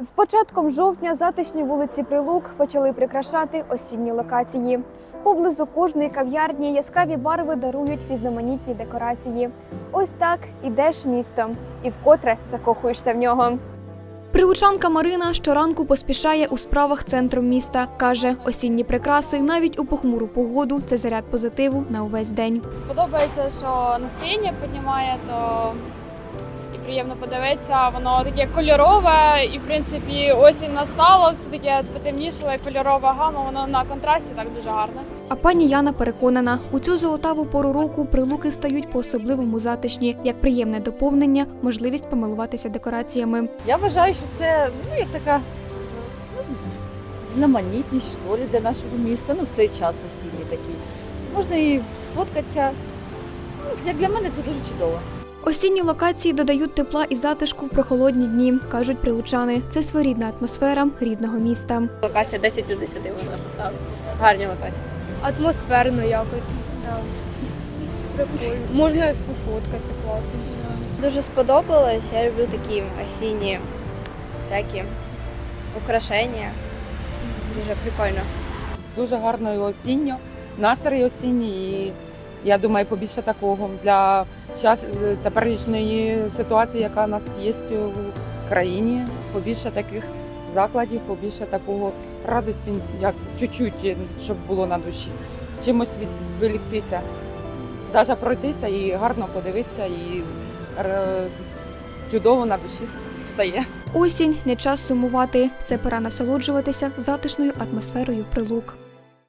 З початком жовтня затишні вулиці Прилук почали прикрашати осінні локації. Поблизу кожної кав'ярні яскраві барви дарують різноманітні декорації. Ось так ідеш містом і вкотре закохуєшся в нього. Прилучанка Марина щоранку поспішає у справах центром міста. Каже, осінні прикраси навіть у похмуру погоду це заряд позитиву на увесь день. Подобається, що настроєння піднімає, то приємно подивитися. Воно таке кольорове, і в принципі осінь настала, все таке потемнішало, і кольорова гама, воно на контрасті так дуже гарно. А пані Яна переконана, у цю золотаву пору року прилуки стають по-особливому затишні, як приємне доповнення, можливість помилуватися декораціями. Я вважаю, що це ну, як така ну, знаменітність що ли, для нашого міста. Ну, в цей час осінній такий. Можна і сфоткатися. Ну, як для мене це дуже чудово. Осінні локації додають тепла і затишку в прохолодні дні, кажуть прилучани. Це своєрідна атмосфера рідного міста. Локація 10 із 10 можна поставити. Гарні локації. атмосферно якось. Да. Прикольно. Можна пофоткатися класно. Дуже сподобалось. Я люблю такі осінні всякі украшення. Дуже прикольно. дуже гарно і осінньо, настрій осінній. І я думаю, побільше такого для час теперішньої ситуації, яка у нас є в країні. Побільше таких закладів, побільше такого радості, як чуть-чуть, щоб було на душі. Чимось відволіктися, навіть пройтися і гарно подивитися, і е, чудово на душі стає. Осінь не час сумувати. Це пора насолоджуватися затишною атмосферою прилук.